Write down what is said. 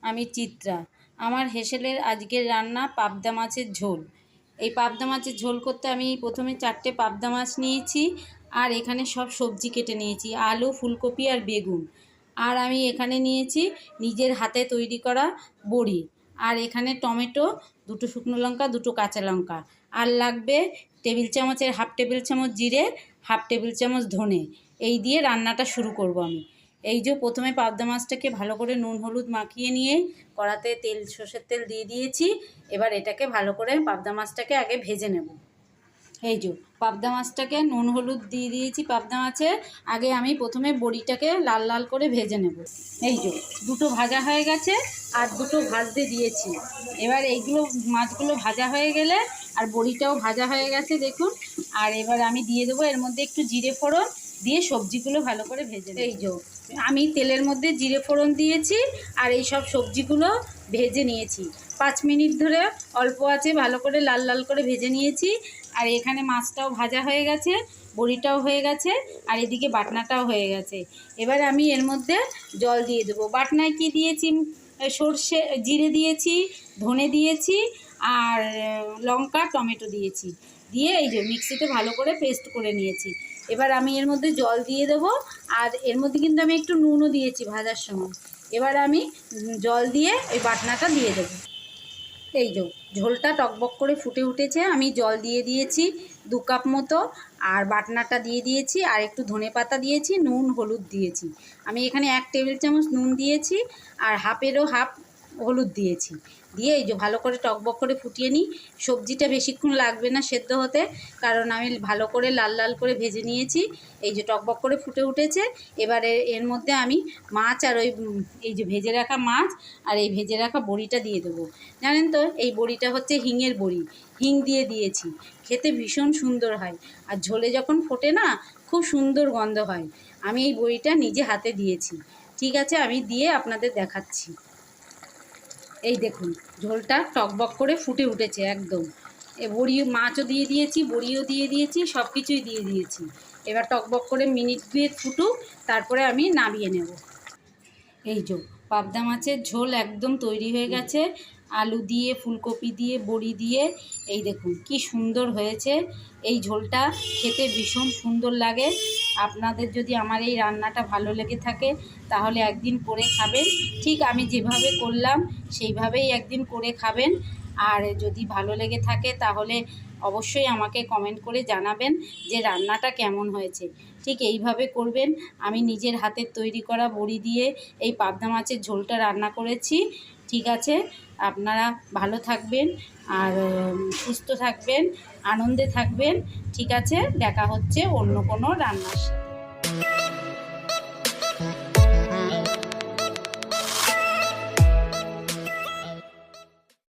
আমি চিত্রা। আমার হেসেলের আজকের রান্না পাবদা মাছের ঝোল। এই পাবদা মাছের ঝোল করতে আমি প্রথমে চারটে পাবদা মাছ নিয়েছি আর এখানে সব সবজি কেটে নিয়েছি, আলু, ফুলকপি আর বেগুন। আর আমি এখানে নিয়েছি নিজের হাতে তৈরি করা বড়ি। আর এখানে টমেটো, দুটো শুকনো লঙ্কা, দুটো কাঁচা লঙ্কা। আর লাগবে টেবিল চামচের, হাফ টেবিল চামচ জিরে, হাফ টেবিল চামচ ধনে। এই দিয়ে রান্নাটা শুরু করব আমি। এই যে প্রথমে পাবদা মাছটাকে ভালো করে নুন, হলুদ মাখিয়ে নিয়ে কড়াতে তেল, সর্ষের তেল দিয়ে দিয়েছি। এবার এটাকে ভালো করে পাবদা মাছটাকে আগে ভেজে নেব। এই যে পাবদা মাছটাকে নুন, হলুদ দিয়ে দিয়েছি পাবদা মাছে। আগে আমি প্রথমে বড়িটাকে লাল লাল করে ভেজে নেব। এই যে দুটো ভাজা হয়ে গেছে আর দুটো ভাজতে দিয়েছি। এবার এইগুলো মাছগুলো ভাজা হয়ে গেলে আর বড়িটাও ভাজা হয়ে গেছে, দেখুন। আর এবার আমি দিয়ে দেবো এর মধ্যে একটু জিরে ফোড়ন দিয়ে সবজিগুলো ভালো করে ভেজে। এই যে আমি তেলের মধ্যে জিরে ফোড়ন দিয়েছি আর এই সব সবজিগুলো ভেজে নিয়েছি। পাঁচ মিনিট ধরে অল্প আছে ভালো করে লাল লাল করে ভেজে নিয়েছি। আর এখানে মাছটাও ভাজা হয়ে গেছে বড়িটাও হয়ে গেছে আর এদিকে বাটনাটাও হয়ে গেছে। এবার আমি এর মধ্যে জল দিয়ে দেবো। বাটনায় কি দিয়েছি? সর্ষে জিরে দিয়েছি ধনে দিয়েছি আর লঙ্কা টমেটো দিয়েছি। দিয়ে এই যে মিক্সিতে ভালো করে পেস্ট করে নিয়েছি। এবার আমি এর মধ্যে জল দিয়ে দেবো, আর এর মধ্যে কিন্তু আমি একটু নুনও দিয়েছি ভাজার সময়। এবার আমি জল দিয়ে ওই বাটনাটা দিয়ে দেবো। এই যে, ঝোলটা টকবক করে ফুটে উঠেছে, আমি জল দিয়ে দিয়েছি দু কাপ মতো, আর বাটনাটা দিয়ে দিয়েছি, আর একটু ধনে পাতা দিয়েছি, নুন, হলুদ দিয়েছি। আমি এখানে এক টেবিল চামচ নুন দিয়েছি, আর হাফেরও হাফ হলুদ দিয়েছি। দিয়ে এই যে ভালো করে টকবক করে ফুটিয়ে নিই। সবজিটা বেশিক্ষণ লাগবে না সেদ্ধ হতে, কারণ আমি ভালো করে লাল লাল করে ভেজে নিয়েছি। এই যে টকবক করে ফুটে উঠেছে। এবারে এর মধ্যে আমি মাছ আর ওই এই যে ভেজে রাখা মাছ আর এই ভেজে রাখা বড়িটা দিয়ে দেবো। জানেন তো, এই বড়িটা হচ্ছে হিঙের বড়ি। হিং দিয়ে দিয়েছি। খেতে ভীষণ সুন্দর হয়। আর ঝোলে যখন ফোটে না, খুব সুন্দর গন্ধ হয়। আমি এই বড়িটা নিজে হাতে দিয়েছি। ঠিক আছে, আমি দিয়ে আপনাদের দেখাচ্ছি। এই দেখুন, ঝোলটা টকবক করে ফুটে উঠেছে একদম। এ বড়িও মাছও দিয়ে দিয়েছি, বড়িও দিয়ে দিয়েছি সব কিছুই দিয়ে দিয়েছি। এবার টকবক করে মিনিট দুয়েক ফুটুক, তারপরে আমি নামিয়ে নেব। এই যে পাবদা মাছের ঝোল একদম তৈরি হয়ে গেছে। আলু দিয়ে, ফুলকপি দিয়ে, বড়ি দিয়ে, এই দেখুন কি সুন্দর হয়েছে। এই ঝোলটা খেতে ভীষণ সুন্দর লাগে। আপনাদের যদি আমার এই রান্নাটা ভালো লেগে থাকে, তাহলে একদিন করে খাবেন। ঠিক আমি যেভাবে করলাম, সেইভাবেই একদিন করে খাবেন। আর যদি ভালো লেগে থাকে, তাহলে অবশ্যই আমাকে কমেন্ট করে জানাবেন যে রান্নাটা কেমন হয়েছে। ঠিক এইভাবে করবেন। আমি নিজের হাতের তৈরি করা বড়ি দিয়ে এই পাবদা মাছের ঝোলটা রান্না করেছি। ঠিক আছে। আপনারা ভালো থাকবেন আর সুস্থ থাকবেন, আনন্দে থাকবেন। ঠিক আছে, দেখা হচ্ছে অন্য কোনো রান্নার সাথে।